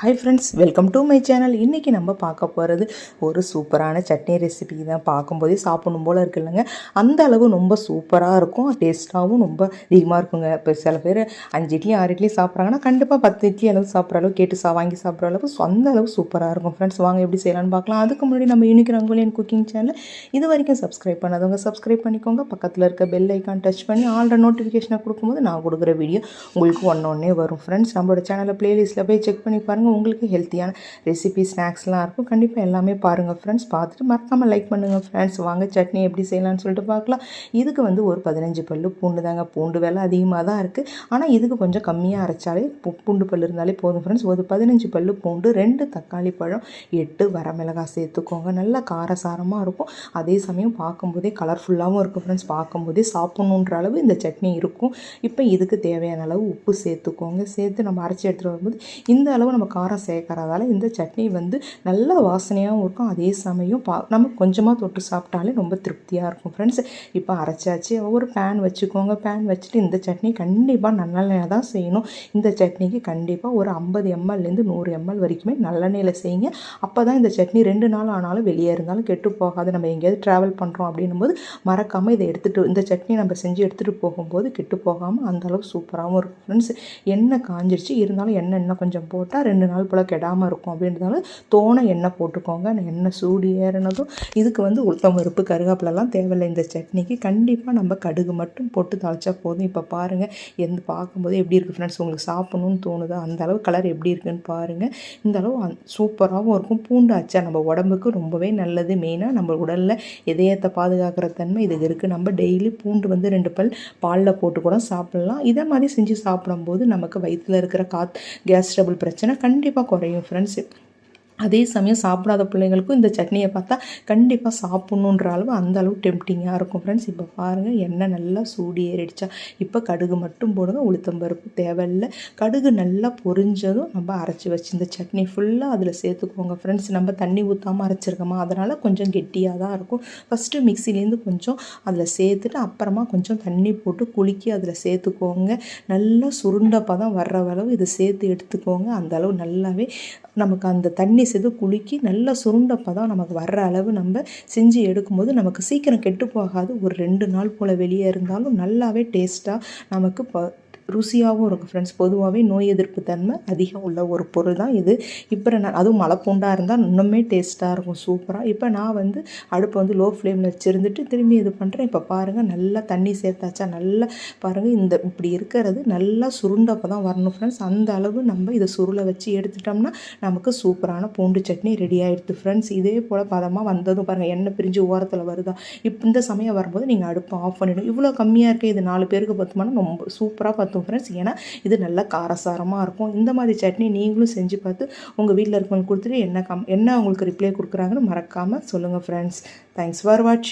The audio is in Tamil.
Hi friends welcome to my channel இன்றைக்கி நம்ம பார்க்க போகிறது ஒரு சூப்பரான சட்னி ரெசிபி தான். பார்க்கும்போதே சாப்பிடணும் போல் இருக்குல்லங்க அந்த அளவு ரொம்ப சூப்பராக இருக்கும். டேஸ்ட்டாகவும் ரொம்ப அதிகமாக இருக்குங்க. இப்போ சில பேர் அஞ்சு இட்லி ஆறு இட்லி சாப்பிட்றாங்கன்னா கண்டிப்பாக பத்து இட்லி அளவு சாப்பிட்ற அளவு கேட்டு சா வாங்கி சாப்பிட்ற அளவு அந்த அளவு சூப்பராக இருக்கும் ஃப்ரெண்ட்ஸ் வாங்க எப்படி செய்யலாம்னு பார்க்கலாம். அதுக்கு முன்னாடி நம்ம யூனிக் ரங்கோலியன் குக்கிங் சேனல் இது வரைக்கும் சப்ஸ்கிரைப் பண்ணாதவங்க சப்ஸ்கிரைப் பண்ணிக்கோங்க. பக்கத்தில் இருக்க பெல் ஐக்கான் டச் பண்ணி ஆல்ரெடி நோட்டிஃபிகேஷனை கொடுக்கும்போது நான் கொடுக்குற வீடியோ உங்களுக்கு ஒன்று ஒன்றே வரும் ஃப்ரெண்ட்ஸ் நம்மளோட சேனலில் ப்ளேலிஸ்ட்டில் போய் செக் பண்ணி பாருங்கள் உங்களுக்கு ஹெல்த்தியான ரெசிபி ஸ்நாக்ஸ்லாம் இருக்கும். கண்டிப்பாக எல்லாமே பாருங்கள் ஃப்ரெண்ட்ஸ் பார்த்துட்டு மறக்காமல் லைக் பண்ணுங்கள் ஃப்ரெண்ட்ஸ் வாங்க சட்னி எப்படி செய்யலாம்னு சொல்லிட்டு பார்க்கலாம். இதுக்கு வந்து ஒரு பதினஞ்சு பல்லு பூண்டு தாங்க. பூண்டு விலை அதிகமாக தான் இருக்குது ஆனால் இதுக்கு கொஞ்சம் கம்மியாக அரைச்சாலே பூண்டு பல் இருந்தாலே போதும் ஃப்ரெண்ட்ஸ் ஒரு பதினஞ்சு பல்லு பூண்டு ரெண்டு தக்காளி பழம் எட்டு வரமிளகாய் சேர்த்துக்கோங்க. நல்லா காரசாரமாக இருக்கும். அதே சமயம் பார்க்கும்போதே கலர்ஃபுல்லாகவும் இருக்கும் ஃப்ரெண்ட்ஸ் பார்க்கும்போதே சாப்பிட்ணுன்ற அளவு இந்த சட்னி இருக்கும். இப்போ இதுக்கு தேவையான அளவு உப்பு சேர்த்துக்கோங்க. சேர்த்து நம்ம அரைச்சி எடுத்துகிட்டு வரும்போது இந்த அளவு நம்ம காரம் சேர்க்கறதால இந்த சட்னி வந்து நல்ல வாசனையாகவும் இருக்கும். அதே சமயம் பா நம்ம கொஞ்சமாக தொட்டு சாப்பிட்டாலே ரொம்ப திருப்தியாக இருக்கும். ஃப்ரெண்ட்ஸ் இப்போ அரைச்சாச்சு. ஒரு பேன் வச்சுக்கோங்க. பேன் வச்சுட்டு இந்த சட்னி கண்டிப்பாக நல்லெண்ணெய் தான் செய்யணும். இந்த சட்னிக்கு கண்டிப்பாக ஒரு ஐம்பது எம்எல்லேருந்து நூறு எம்எல் வரைக்குமே நல்லெண்ணெயில் செய்யுங்க. அப்போ தான் இந்த சட்னி ரெண்டு நாள் ஆனாலும் வெளியே இருந்தாலும் கெட்டு போகாது. நம்ம எங்கேயாவது ட்ராவல் பண்ணுறோம் அப்படின்னும் போது மறக்காமல் இதை எடுத்துகிட்டு இந்த சட்னி நம்ம செஞ்சு எடுத்துகிட்டு போகும்போது கெட்டு போகாமல் அந்தளவுக்கு சூப்பராகவும் இருக்கும். ஃப்ரெண்ட்ஸ் எண்ணெய் காஞ்சிருச்சு. இருந்தாலும் எண்ணெய் இன்னும் கொஞ்சம் போட்டால் ரெண்டு நாள் போல் கெடாமல் இருக்கும் அப்படின்றதால தோணை எண்ணெய் போட்டுக்கோங்க. எண்ணெய் சூடு ஏறினதும் இதுக்கு வந்து உளுத்தம் பருப்பு கருகாப்பிலலாம் தேவையில்லை. இந்த சட்னிக்கு கண்டிப்பாக நம்ம கடுகு மட்டும் போட்டு தாளிச்சா போதும். இப்போ பாருங்கள் எந்த பார்க்கும்போது எப்படி இருக்குது ஃப்ரெண்ட்ஸ் உங்களுக்கு சாப்பிட்ணுன்னு தோணுதோ? அந்த அளவு கலர் எப்படி இருக்குன்னு பாருங்கள் இந்த அளவு சூப்பராகவும் இருக்கும். பூண்டு அச்சா நம்ம உடம்புக்கு ரொம்பவே நல்லது. மெயினாக நம்ம உடலில் இதயத்தை பாதுகாக்கிற தன்மை இதுக்கு இருக்குது நம்ம டெய்லி பூண்டு வந்து ரெண்டு பல் பாலில் போட்டு கூட சாப்பிட்லாம். இதை மாதிரி செஞ்சு சாப்பிடும்போது நமக்கு வயிற்றில் இருக்கிற காத் கேஸ்ட்ரபிள் பிரச்சனை கண்டிப்பாக குறையும் ஃப்ரெண்ட்ஷிப் அதே சமயம் சாப்பிடாத பிள்ளைங்களுக்கும் இந்த சட்னியை பார்த்தா கண்டிப்பாக சாப்பிட்ணுன்ற அளவு அந்த அளவு டெம்டிங்காக இருக்கும் ஃப்ரெண்ட்ஸ் இப்போ பாருங்கள் எண்ணெய் நல்லா சூடி ஏறிடுச்சா. இப்போ கடுகு மட்டும் போடுங்க உளுத்தம்பருப்பு தேவையில்லை. கடுகு நல்லா பொரிஞ்சதும் நம்ம அரைச்சி வச்சு இந்த சட்னி ஃபுல்லாக அதில் சேர்த்துக்கோங்க ஃப்ரெண்ட்ஸ் நம்ம தண்ணி ஊற்றாமல் அரைச்சிருக்கோமா? அதனால் கொஞ்சம் கெட்டியாக தான் இருக்கும். ஃபஸ்ட்டு மிக்சிலேருந்து கொஞ்சம் அதில் சேர்த்துட்டு அப்புறமா கொஞ்சம் தண்ணி போட்டு குலுக்கி அதில் சேர்த்துக்கோங்க. நல்லா சுருண்டப்பா தான் வர்ற அளவு இதை சேர்த்து எடுத்துக்கோங்க. அந்த அளவு நல்லாவே நமக்கு அந்த தண்ணி செது குலுக்கி நல்லா சுருண்டப்போ தான் நமக்கு வர்ற அளவு நம்ம செஞ்சு எடுக்கும்போது நமக்கு சீக்கிரம் கெட்டு போகாது. ஒரு ரெண்டு நாள் போல் வெளியே இருந்தாலும் நல்லாவே டேஸ்ட்டாக நமக்கு ப ருசியாகவும் இருக்கும் ஃப்ரெண்ட்ஸ் பொதுவாகவே நோய் எதிர்ப்பு தன்மை அதிகம் உள்ள ஒரு பொருள் தான் இது. இப்போ நான் அதுவும் மலை பூண்டாக இருந்தால் இன்னுமே டேஸ்ட்டாக இருக்கும் சூப்பராக இப்போ நான் வந்து அடுப்பை வந்து லோ ஃப்ளேமில் வச்சுருந்துட்டு திரும்பி இது பண்ணுறேன் இப்போ பாருங்கள் நல்லா தண்ணி சேர்த்தாச்சா நல்லா பாருங்கள் இந்த இப்படி இருக்கிறது நல்லா சுருண்டப்போ தான் வரணும் ஃப்ரெண்ட்ஸ் அந்த அளவு நம்ம இதை சுருளை வச்சு எடுத்துட்டோம்னா நமக்கு சூப்பரான பூண்டு சட்னி ரெடி ஆகிடுது ஃப்ரெண்ட்ஸ் இதே போல் பதமாக வந்ததும் பாருங்கள் எண்ணெய் பிரிஞ்சு ஓரத்தில் வருதா. இப்போ இந்த சமயம் வரும்போது நீங்கள் அடுப்பை ஆஃப் பண்ணிவிடும் இவ்வளோ கம்மியாக இருக்கே இது நாலு பேருக்கு பத்துமானா ரொம்ப சூப்பராக பத்தும் ஃப்ரெண்ட்ஸ் ஏன்னா இது நல்லா காரசாரமாக இருக்கும். இந்த மாதிரி சட்னி நீங்களும் செஞ்சு பார்த்து உங்கள் வீட்டில் இருக்கவங்களுக்கு கொடுத்துட்டு என்ன கம் என்ன உங்களுக்கு ரிப்ளை கொடுக்குறாங்கன்னு மறக்காமல் சொல்லுங்கள் ஃப்ரெண்ட்ஸ் தேங்க்ஸ் ஃபார் வாட்ச்